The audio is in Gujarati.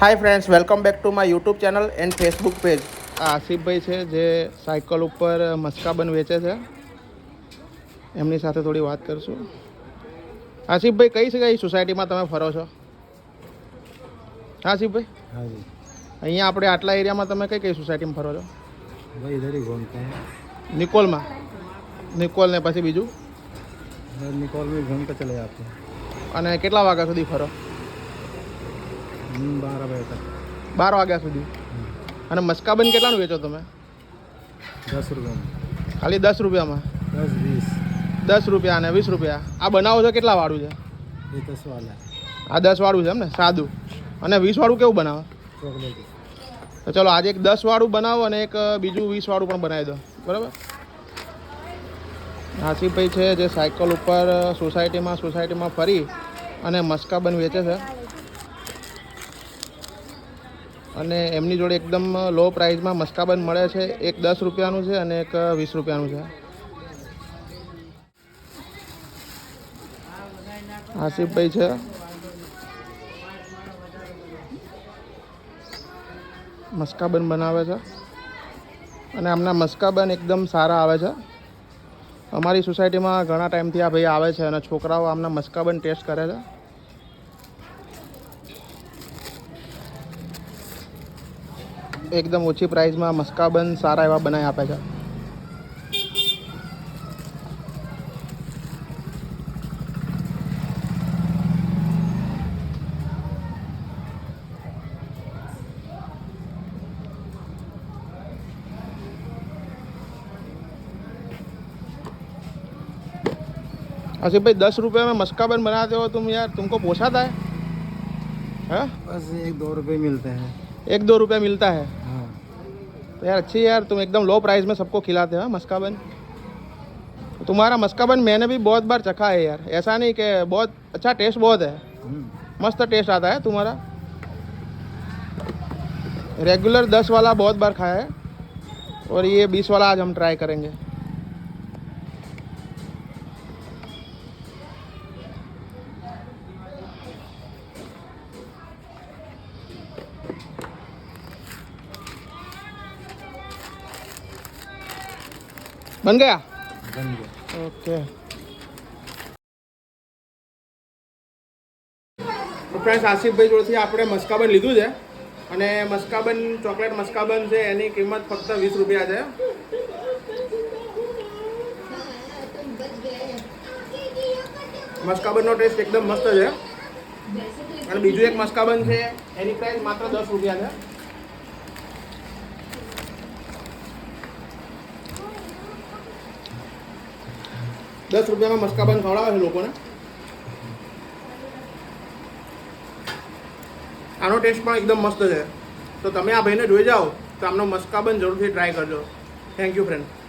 hi friends welcome back to my YouTube channel and Facebook page આ આસિફભાઈ છે જે સાયકલ ઉપર મસ્કાબન વેચે છે એમની સાથે થોડી વાત કરશું આસિફભાઈ કઈ છે કઈ સોસાયટીમાં તમે ફરો છો હા આસિફભાઈ हाँ जी અહીંયા આપણે આટલા એરિયામાં તમે કઈ કઈ સોસાયટીમાં ફરો છો भाई इधर ही घूमते हैं નિકોલમાં નિકોલ ને પછી બીજું इधर निकॉल में घूम कर चले जाते हैं અને કેટલા વાગ્યા સુધી ફરો બાર વાગ્યા સુધી? અને મસ્કાબંધ કેટલાનું વેચો તમે? દસ રૂપિયામાં. ખાલી દસ રૂપિયામાં? દસ વીસ. દસ રૂપિયા અને વીસ રૂપિયા. આ બનાવો છો કેટલા વાળું છે? દસ વાળા આ દસ વાળું છે એમ ને સાદું. અને વીસ વાળું કેવું બનાવો? તો ચલો આજે એક દસ વાળું બનાવો અને એક બીજું વીસ વાળું પણ બનાવી દો. બરાબર? નાસીભાઈ છે જે સાયકલ ઉપર સોસાયટીમાં સોસાયટીમાં ફરી અને મસ્કાબન વેચે છે. અને એમની જોડે એકદમ લો પ્રાઇસમાં મસ્કાબન મળે છે. એક દસ રૂપિયાનું છે અને એક વીસ રૂપિયાનું છે. આસિફભાઈ છે. મસ્કાબન બનાવે છે. અને આમના મસ્કાબન એકદમ સારા આવે છે. અમારી સોસાયટીમાં ઘણા ટાઈમથી આ ભાઈ આવે છે અને છોકરાઓ આમના મસ્કાબન ટેસ્ટ કરે છે. એકદમ ઓછી પ્રાઇસમાં મસ્કાબન સારા એવા બનાવી આપે છે आसिफ भाई दस रुपये में मस्काबन बनाते हो तुम यार तुमको पोसाता है हाँ बस एक दो रुपये मिलते हैं एक दो रुपये मिलता है हाँ तो यार अच्छी यार तुम एकदम लो प्राइस में सबको खिलाते हो हाँ, मस्काबन तुम्हारा मस्काबन मैंने भी बहुत बार चखा है यार ऐसा नहीं कि बहुत अच्छा टेस्ट बहुत है। हम्म, मस्त टेस्ट आता है तुम्हारा। रेगुलर दस वाला बहुत बार खाया है और ये बीस वाला आज हम ट्राई करेंगे। બન ગયા? ઓકે. ફ્રેન્ડ્સ આસિફભાઈ જોડેથી આપણે મસ્કાબન લીધું છે. અને મસ્કાબન ચોકલેટ મસ્કાબન છે એની કિંમત ફક્ત વીસ રૂપિયા છે. મસ્કાબનનો ટેસ્ટ એકદમ મસ્ત છે. અને બીજું એક મસ્કાબન છે એની પ્રાઇસ માત્ર દસ રૂપિયા છે. દસ રૂપિયામાં મસ્કાબન ખવડાવે છે લોકોને. આનો ટેસ્ટ પણ એકદમ મસ્ત છે. તો તમે આ ભાઈને જોઈ જાઓ, તો આમનો મસ્કાબન જરૂરથી ટ્રાય કરજો. Thank you friend